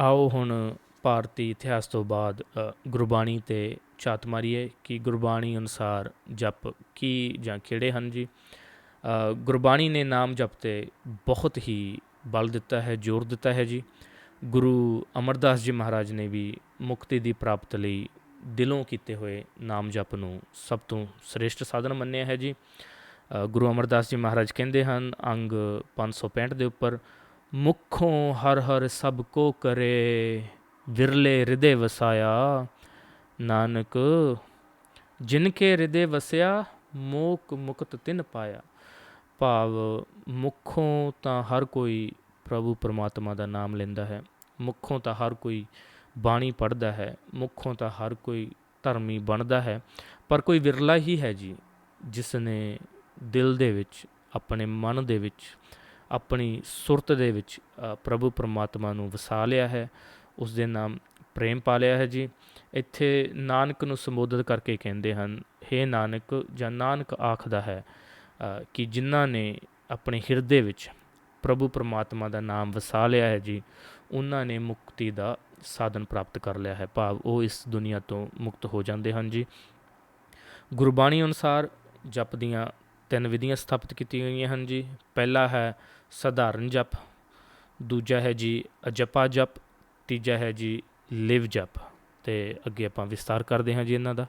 ਆਓ ਹੁਣ ਭਾਰਤੀ ਇਤਿਹਾਸ ਤੋਂ ਬਾਅਦ ਗੁਰਬਾਣੀ ਤੇ ਝਾਤ ਮਾਰੀਏ ਕਿ ਗੁਰਬਾਣੀ ਅਨੁਸਾਰ ਜਪ ਕੀ ਜਾਂ ਕਿਹੜੇ ਹਨ ਜੀ? ਗੁਰਬਾਣੀ ਨੇ ਨਾਮ ਜਪ ਤੇ ਬਹੁਤ ਹੀ ਬਲ ਦਿੱਤਾ ਹੈ, ਜ਼ੋਰ ਦਿੱਤਾ ਹੈ ਜੀ। ਗੁਰੂ ਅਮਰਦਾਸ ਜੀ ਮਹਾਰਾਜ ਨੇ ਵੀ ਮੁਕਤੀ ਦੀ ਪ੍ਰਾਪਤ ਲਈ ਦਿਲੋਂ ਕੀਤੇ ਹੋਏ ਨਾਮ ਜਪ ਨੂੰ ਸਭ ਤੋਂ ਸ੍ਰੇਸ਼ਟ ਸਾਧਨ ਮੰਨਿਆ ਹੈ ਜੀ। ਗੁਰੂ ਅਮਰਦਾਸ ਜੀ ਮਹਾਰਾਜ ਕਹਿੰਦੇ ਹਨ, ਅੰਗ 565 ਦੇ ਉੱਪਰ ਮੁਖੋਂ ਹਰ ਹਰ ਸਭ ਕੋ ਕਰੇ, ਵਿਰਲੇ ਹਿਰਦੇ ਵਸਾਇਆ। ਨਾਨਕ, ਜਿਨ ਕੇ ਹਿਰਦੇ ਵਸਿਆ, ਮੋਕ ਮੁਕਤ ਤਿਨ ਪਾਇਆ। ਭਾਵ ਮੁਖੋਂ ਤਾਂ ਹਰ ਕੋਈ ਪ੍ਰਭੂ ਪਰਮਾਤਮਾ ਦਾ ਨਾਮ ਲੈਂਦਾ ਹੈ। ਮੁਖੋਂ ਤਾਂ ਹਰ ਕੋਈ ਬਾਣੀ ਪੜ੍ਹਦਾ ਹੈ। ਮੁਖੋਂ ਤਾਂ ਹਰ ਕੋਈ ਧਰਮੀ ਬਣਦਾ ਹੈ। ਪਰ ਕੋਈ ਵਿਰਲਾ ਹੀ ਹੈ ਜੀ, ਜਿਸ ਨੇ ਦਿਲ ਦੇ ਵਿੱਚ, ਆਪਣੇ ਮਨ ਦੇ ਵਿੱਚ ਆਪਣੀ ਸੁਰਤ ਦੇ ਵਿੱਚ ਪ੍ਰਭੂ ਪਰਮਾਤਮਾ ਨੂੰ ਵਸਾ ਲਿਆ ਹੈ। ਉਸ ਦੇ ਨਾਮ ਪ੍ਰੇਮ ਪਾ ਲਿਆ ਹੈ ਜੀ। ਇੱਥੇ ਨਾਨਕ ਨੂੰ ਸੰਬੋਧਿਤ ਕਰਕੇ ਕਹਿੰਦੇ ਹਨ हे ਨਾਨਕ, ਜਾਂ ਨਾਨਕ ਆਖਦਾ ਹੈ ਕਿ ਜਿਨ੍ਹਾਂ ਨੇ ਆਪਣੇ ਹਿਰਦੇ ਵਿੱਚ ਪ੍ਰਭੂ ਪਰਮਾਤਮਾ ਦਾ ਨਾਮ ਵਸਾ ਲਿਆ ਹੈ ਜੀ, ਉਹਨਾਂ ਨੇ ਮੁਕਤੀ ਦਾ ਸਾਧਨ ਪ੍ਰਾਪਤ ਕਰ ਲਿਆ ਹੈ। ਭਾਵ ਉਹ ਇਸ ਦੁਨੀਆ ਤੋਂ ਮੁਕਤ ਹੋ ਜਾਂਦੇ ਹਨ ਜੀ। ਗੁਰਬਾਣੀ ਅਨੁਸਾਰ ਜਪਦੀਆਂ ਤਿੰਨ ਵਿਧੀਆਂ ਸਥਾਪਿਤ ਕੀਤੀਆਂ ਗਈਆਂ ਹਨ ਜੀ। ਪਹਿਲਾ ਹੈ ਸਧਾਰਨ ਜਪ, ਦੂਜਾ ਹੈ ਜੀ ਅਜਪਾ ਜਪ, ਤੀਜਾ ਹੈ ਜੀ ਲਿਵ ਜਪ। ਤੇ ਅੱਗੇ ਆਪਾਂ ਵਿਸਤਾਰ ਕਰਦੇ ਹਾਂ ਜੀ ਇਹਨਾਂ ਦਾ।